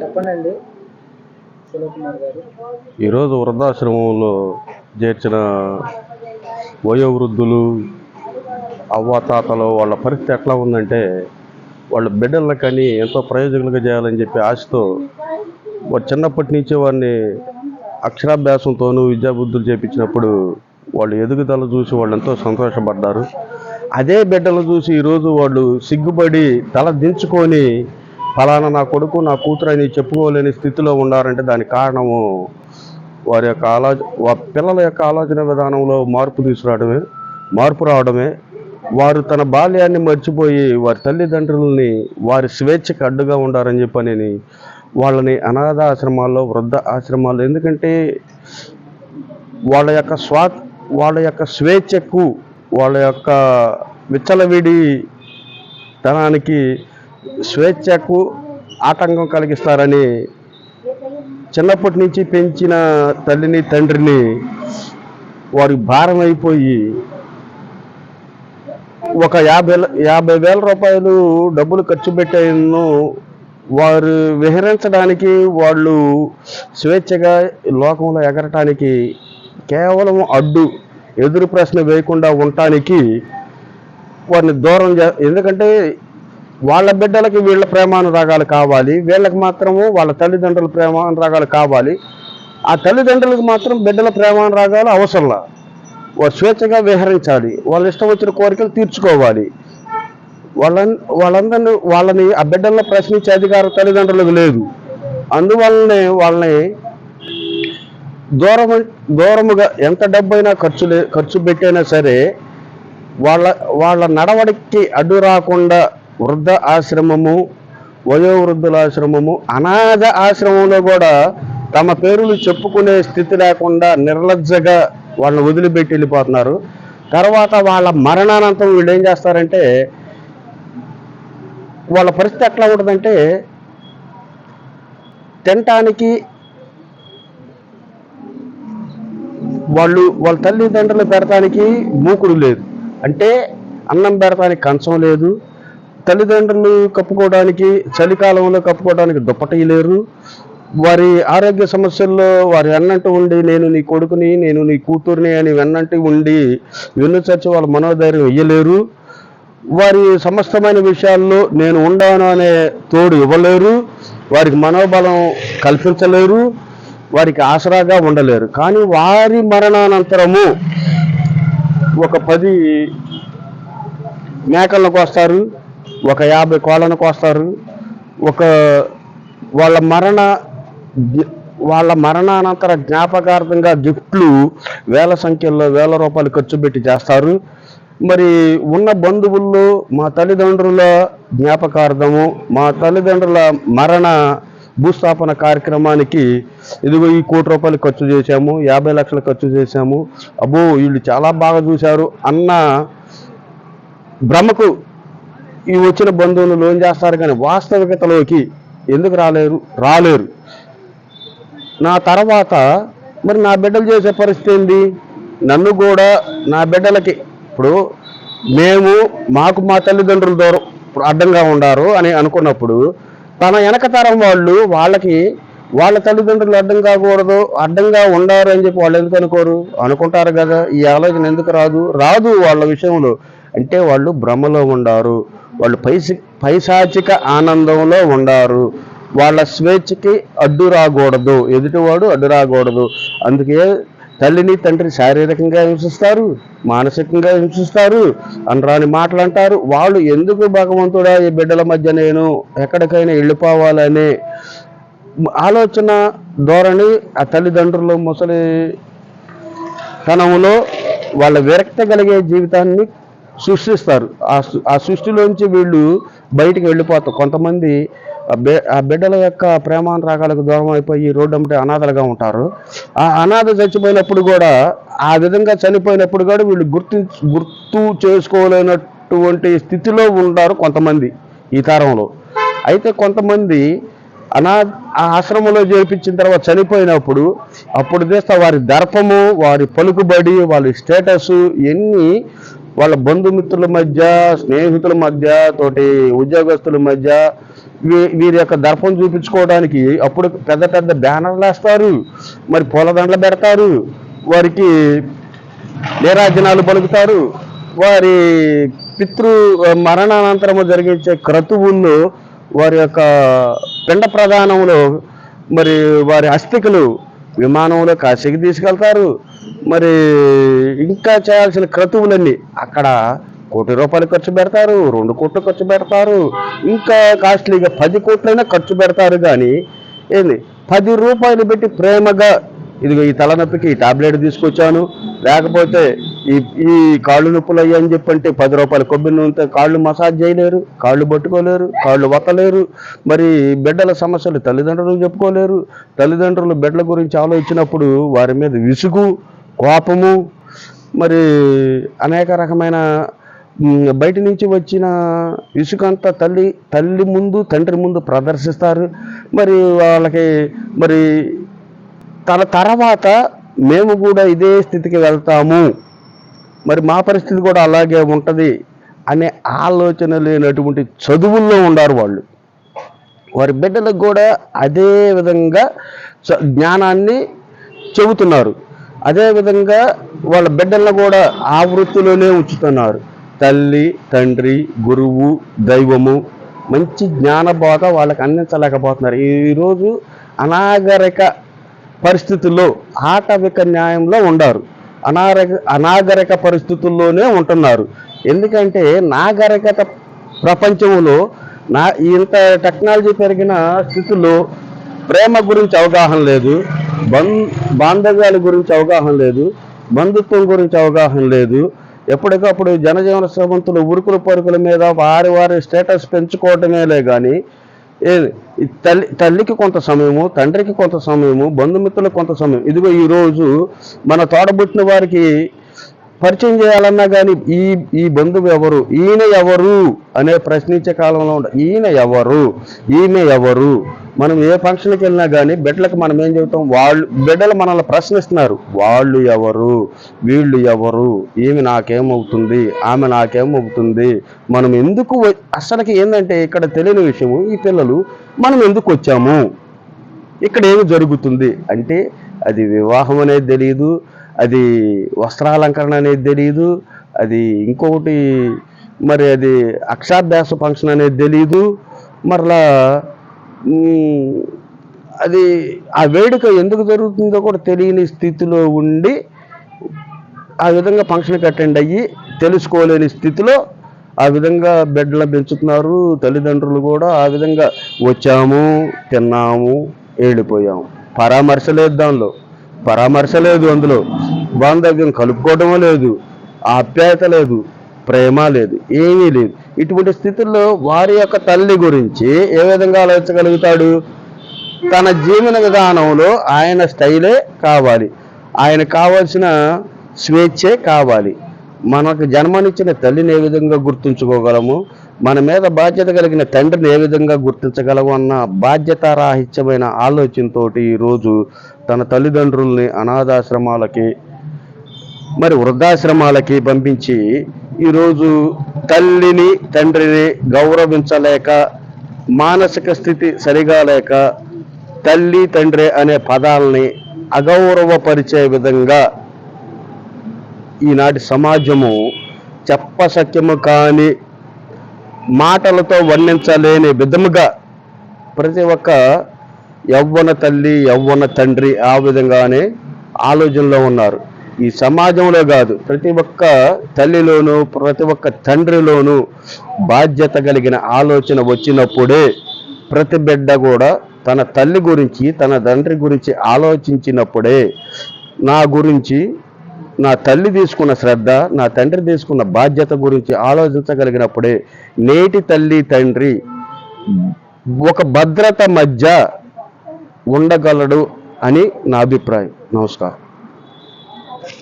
చెప్పండి ఈరోజు వృద్ధాశ్రమంలో చేర్చిన వయోవృద్ధులు అవ్వాతాతలు వాళ్ళ పరిస్థితి ఎట్లా ఉందంటే వాళ్ళ బిడ్డలకని ఎంతో ప్రయోజకులుగా చేయాలని చెప్పి ఆశతో వారు చిన్నప్పటి నుంచే వారిని అక్షరాభ్యాసంతోనూ విద్యాబుద్ధులు చేపించినప్పుడు వాళ్ళు ఎదుగుదల చూసి వాళ్ళు ఎంతో సంతోషపడ్డారు. అదే బిడ్డలు చూసి ఈరోజు వాళ్ళు సిగ్గుపడి తల దించుకొని ఫలానా నా కొడుకు నా కూతురు అని చెప్పుకోలేని స్థితిలో ఉన్నారంటే దానికి కారణము వారి యొక్క ఆలోచన పిల్లల యొక్క ఆలోచన విధానంలో మార్పు తీసుకురావడమే మార్పు రావడమే. వారు తన బాల్యాన్ని మర్చిపోయి వారి తల్లిదండ్రులని వారి స్వేచ్ఛకు అడ్డుగా ఉండారని చెప్పని వాళ్ళని అనాథ ఆశ్రమాల్లో వృద్ధ ఆశ్రమాల్లో ఎందుకంటే వాళ్ళ యొక్క స్వా వాళ్ళ యొక్క స్వేచ్ఛకు వాళ్ళ యొక్క విచ్చలవిడి తనానికి స్వేచ్ఛకు ఆటంకం కలిగిస్తారని చిన్నప్పటి నుంచి పెంచిన తల్లిని తండ్రిని వారికి భారం అయిపోయి ఒక యాభై యాభై వేల రూపాయలు డబ్బులు ఖర్చు పెట్టేను వారు విహరించడానికి వాళ్ళు స్వేచ్ఛగా లోకంలో ఎగరటానికి కేవలం అడ్డు ఎదురు ప్రశ్న వేయకుండా ఉండటానికి వారిని దూరం చే ఎందుకంటే వాళ్ళ బిడ్డలకి వీళ్ళ ప్రేమానురాగాలు కావాలి. వీళ్ళకి మాత్రము వాళ్ళ తల్లిదండ్రుల ప్రేమానురాగాలు కావాలి. ఆ తల్లిదండ్రులకు మాత్రం బిడ్డల ప్రేమానురాగాలు అవసరంలా వారు స్వేచ్ఛగా విహరించాలి. వాళ్ళ ఇష్టం వచ్చిన కోరికలు తీర్చుకోవాలి. వాళ్ళ వాళ్ళందరినీ వాళ్ళని ఆ బిడ్డల్లో ప్రశ్నించే అధికారం తల్లిదండ్రులకు లేదు. అందువల్లనే వాళ్ళని దూరం దూరముగా ఎంత డబ్బైనా ఖర్చు లే ఖర్చు పెట్టైనా సరే వాళ్ళ వాళ్ళ నడవడికి అడ్డు రాకుండా వృద్ధ ఆశ్రమము వయోవృద్ధుల ఆశ్రమము అనాథ ఆశ్రమంలో కూడా తమ పేర్లు చెప్పుకునే స్థితి లేకుండా నిర్లజ్జగా వాళ్ళని వదిలిపెట్టి వెళ్ళిపోతున్నారు. తర్వాత వాళ్ళ మరణానంతరం వీళ్ళు ఏం చేస్తారంటే వాళ్ళ పరిస్థితి ఎట్లా ఉంటుందంటే తినటానికి వాళ్ళు వాళ్ళ తల్లిదండ్రులు పెడతానికి మూకుడు లేదు. అంటే అన్నం పెడతానికి కంచం లేదు. తల్లిదండ్రులు కప్పుకోవడానికి చలికాలంలో కప్పుకోవడానికి దుప్పటయ్యలేరు లేరు. వారి ఆరోగ్య సమస్యల్లో వారి వెన్నంటి ఉండి నేను నీ కొడుకుని నేను నీ కూతుర్ని అని వెన్నంటి ఉండి వెన్ను చచ్చి వాళ్ళ మనోధైర్యం ఇయ్యలేరు. వారి సమస్తమైన విషయాల్లో నేను ఉండాను అనే తోడు ఇవ్వలేరు. వారికి మనోబలం కల్పించలేరు. వారికి ఆసరాగా ఉండలేరు. కానీ వారి మరణానంతరము ఒక పది మేకలను కోస్తారు. ఒక యాభై కోళ్ళను కోస్తారు. ఒక వాళ్ళ మరణ వాళ్ళ మరణానంతర జ్ఞాపకార్థంగా గిఫ్ట్లు వేల సంఖ్యలో వేల రూపాయలు ఖర్చు పెట్టి చేస్తారు. మరి ఉన్న బంధువుల్లో మా తల్లిదండ్రుల జ్ఞాపకార్థము మా తల్లిదండ్రుల మరణ భూస్థాపన కార్యక్రమానికి ఇదిగో ఈ కోటి రూపాయలు ఖర్చు చేశాము యాభై లక్షలు ఖర్చు చేశాము. అబ్బో వీళ్ళు చాలా బాగా చూశారు. అన్న భ్రమకు ఈ వచ్చిన బంధువులు లోన్ చేస్తారు కానీ వాస్తవికతలోకి ఎందుకు రాలేరు? రాలేరు. నా తర్వాత మరి నా బిడ్డలు చేసే పరిస్థితి ఏంది? నన్ను కూడా నా బిడ్డలకి ఇప్పుడు మేము మాకు మా తల్లిదండ్రుల దూరం ఇప్పుడు అడ్డంగా ఉండారు అని అనుకున్నప్పుడు తన వెనక తరం వాళ్ళు వాళ్ళకి వాళ్ళ తల్లిదండ్రులు అడ్డం కాకూడదు అడ్డంగా ఉండారు అని చెప్పి వాళ్ళు ఎందుకు అనుకోరు? అనుకుంటారు కదా ఈ ఆలోచన ఎందుకు రాదు? రాదు వాళ్ళ విషయంలో. అంటే వాళ్ళు భ్రమలో ఉండారు. వాళ్ళు పైసి పైశాచిక ఆనందంలో ఉండారు. వాళ్ళ స్వేచ్ఛకి అడ్డు రాకూడదు. ఎదుటివాడు అడ్డు రాకూడదు. అందుకే తల్లిని తండ్రి శారీరకంగా హింసిస్తారు మానసికంగా హింసిస్తారు అనరాని మాటలు అంటారు. వాళ్ళు ఎందుకు భగవంతుడా ఈ బిడ్డల మధ్య నేను? ఎక్కడికైనా వెళ్ళిపోవాలనే ఆలోచన ధోరణి ఆ తల్లిదండ్రులు ముసలి తనములో వాళ్ళ విరక్త కలిగే జీవితాన్ని సృష్టిస్తారు. ఆ ఆ సృష్టిలోంచి వీళ్ళు బయటికి వెళ్ళిపోతారు. కొంతమంది ఆ బిడ్డల యొక్క ప్రేమానురాగాలకు దూరం అయిపోయి రోడ్డు అమ్మటే అనాథలుగా ఉంటారు. ఆ అనాథ చచ్చిపోయినప్పుడు కూడా ఆ విధంగా చనిపోయినప్పుడు కూడా వీళ్ళు గుర్తు గుర్తు చేసుకోలేనటువంటి స్థితిలో ఉంటారు కొంతమంది ఈ తరంలో. అయితే కొంతమంది అనా ఆ ఆశ్రమంలో చేర్పించిన తర్వాత చనిపోయినప్పుడు అప్పుడు చేస్తే వారి దర్పము వారి పలుకుబడి వారి స్టేటస్ ఇవన్నీ వాళ్ళ బంధుమిత్రుల మధ్య స్నేహితుల మధ్య తోటి ఉద్యోగస్తుల మధ్య వీ- వీరి యొక్క దర్పం చూపించుకోవడానికి అప్పుడు పెద్ద పెద్ద బ్యానర్లు వేస్తారు. మరి పూలదండలు పెడతారు. వారికి నీరాజనాలు పలుకుతారు. వారి పితృ మరణానంతరము జరిగించే క్రతువుల్లో వారి యొక్క పిండ ప్రధానంలో మరి వారి అస్థికలు విమానంలో కాశీకి తీసుకెళ్తారు. మరి ఇంకా చేయాల్సిన క్రతువులన్నీ అక్కడ కోటి రూపాయలు ఖర్చు పెడతారు రెండు కోట్లు ఖర్చు పెడతారు ఇంకా కాస్ట్లీగా పది కోట్లైనా ఖర్చు పెడతారు కానీ ఏంది? పది రూపాయలు పెట్టి ప్రేమగా ఇదిగో ఈ తలనొప్పికి ఈ టాబ్లెట్ తీసుకొచ్చాను లేకపోతే ఈ ఈ కాళ్ళు నొప్పులు అయ్యాయని చెప్పంటే పది రూపాయలు కొబ్బరి నూనెతో కాళ్ళు మసాజ్ చేయలేరు కాళ్ళు పట్టుకోలేరు కాళ్ళు వతలేరు మరి బిడ్డల సమస్యలు తల్లిదండ్రులు చెప్పుకోలేరు తల్లిదండ్రులు బిడ్డల గురించి ఆలోచించినప్పుడు వారి మీద విసుగు కోపము మరి అనేక రకమైన బయట నుంచి వచ్చిన ఇసుకంతా తల్లి తల్లి ముందు తండ్రి ముందు ప్రదర్శిస్తారు. మరి వాళ్ళకి మరి తన తర్వాత మేము కూడా ఇదే స్థితికి వెళ్తాము. మరి మా పరిస్థితి కూడా అలాగే ఉంటుంది అనే ఆలోచన లేనటువంటి చదువుల్లో ఉండారు వాళ్ళు. వారి బిడ్డలకు కూడా అదే విధంగా చ- జ్ఞానాన్ని చెబుతున్నారు. అదేవిధంగా వాళ్ళ బిడ్డలను కూడా ఆ వృత్తిలోనే ఉంచుతున్నారు. తల్లి తండ్రి గురువు దైవము మంచి జ్ఞానబోధ వాళ్ళకి అందించలేకపోతున్నారు. ఈరోజు అనాగరిక పరిస్థితుల్లో ఆటవిక న్యాయంలో ఉండారు. అనాగరిక అనాగరిక పరిస్థితుల్లోనే ఉంటున్నారు. ఎందుకంటే నాగరికత ప్రపంచంలో నా ఇంత టెక్నాలజీ పెరిగిన స్థితిలో ప్రేమ గురించి అవగాహన లేదు బం బాంధవ్యాల గురించి అవగాహన లేదు బంధుత్వం గురించి అవగాహన లేదు. ఎప్పటికప్పుడు జనజీవన శ్రమంతులు ఉరుకుల పరుకుల మీద వారి వారి స్టేటస్ పెంచుకోవటమేలే కానీ ఏది తల్లి తల్లికి కొంత సమయము తండ్రికి కొంత సమయము బంధుమిత్రులకు కొంత సమయం. ఇదిగో ఈరోజు మన తోడబుట్టిన వారికి పరిచయం చేయాలన్నా కానీ ఈ ఈ బంధువు ఎవరు? ఈయన ఎవరు? అనే ప్రశ్నించే కాలంలో ఉండ ఈయన ఎవరు? ఈమె ఎవరు? మనం ఏ ఫంక్షన్కి వెళ్ళినా కానీ బిడ్డలకు మనం ఏం చెబుతాం? వాళ్ళు బిడ్డలు మనల్ని ప్రశ్నిస్తున్నారు. వాళ్ళు ఎవరు? వీళ్ళు ఎవరు? ఈమె నాకేమవుతుంది? ఆమె నాకేమవుతుంది? మనం ఎందుకు అసలుకి ఏంటంటే ఇక్కడ తెలియని విషయము ఈ పిల్లలు మనం ఎందుకు వచ్చాము? ఇక్కడ ఏమి జరుగుతుంది? అంటే అది వివాహం అనేది తెలియదు అది వస్త్రాలంకరణ అనేది తెలియదు అది ఇంకొకటి మరి అది అక్షాభ్యాస ఫంక్షన్ అనేది తెలియదు మరలా అది ఆ వేడుక ఎందుకు జరుగుతుందో కూడా తెలియని స్థితిలో ఉండి ఆ విధంగా ఫంక్షన్కి అటెండ్ అయ్యి తెలుసుకోలేని స్థితిలో ఆ విధంగా బిడ్డలను పెంచుతున్నారు తల్లిదండ్రులు కూడా ఆ విధంగా వచ్చాము తిన్నాము ఏడిపోయాము. పరామర్శ లేదు దానిలో. పరామర్శ లేదు అందులో. బాంధవ్యం కలుపుకోవడం లేదు ఆప్యాయత లేదు ప్రేమ లేదు ఏమీ లేదు. ఇటువంటి స్థితుల్లో వారి యొక్క తల్లి గురించి ఏ విధంగా ఆలోచించగలుగుతాడు? తన జీవన విధానంలో ఆయన స్టైలే కావాలి. ఆయన కావాల్సిన స్వేచ్ఛే కావాలి. మనకు జన్మనిచ్చిన తల్లిని ఏ విధంగా గుర్తుంచుకోగలము? మన మీద బాధ్యత కలిగిన తండ్రిని ఏ విధంగా గుర్తించగలవు అన్న బాధ్యతారాహిత్యమైన ఆలోచనతోటి ఈరోజు తన తల్లిదండ్రుల్ని అనాథాశ్రమాలకి మరి వృద్ధాశ్రమాలకి పంపించి ఈరోజు తల్లిని తండ్రిని గౌరవించలేక మానసిక స్థితి సరిగా లేక తల్లి తండ్రి అనే పదాలని అగౌరవపరిచే విధంగా ఈనాటి సమాజము చెప్పసత్యము కాని మాటలతో వర్ణించలేని విధముగా ప్రతి ఒక్క యవ్వన తల్లి యవ్వన తండ్రి ఆ విధంగానే ఆలోచనలో ఉన్నారు. ఈ సమాజంలో కాదు ప్రతి ఒక్క తల్లిలోనూ ప్రతి ఒక్క తండ్రిలోనూ బాధ్యత కలిగిన ఆలోచన వచ్చినప్పుడే ప్రతి బిడ్డ కూడా తన తల్లి గురించి తన తండ్రి గురించి ఆలోచించినప్పుడే నా గురించి నా తల్లి తీసుకున్న శ్రద్ధ నా తండ్రి తీసుకున్న బాధ్యత గురించి ఆలోచించగలిగినప్పుడే నేటి తల్లి తండ్రి ఒక భద్రత మధ్య ఉండగలడు అని నా అభిప్రాయం. నమస్కారం.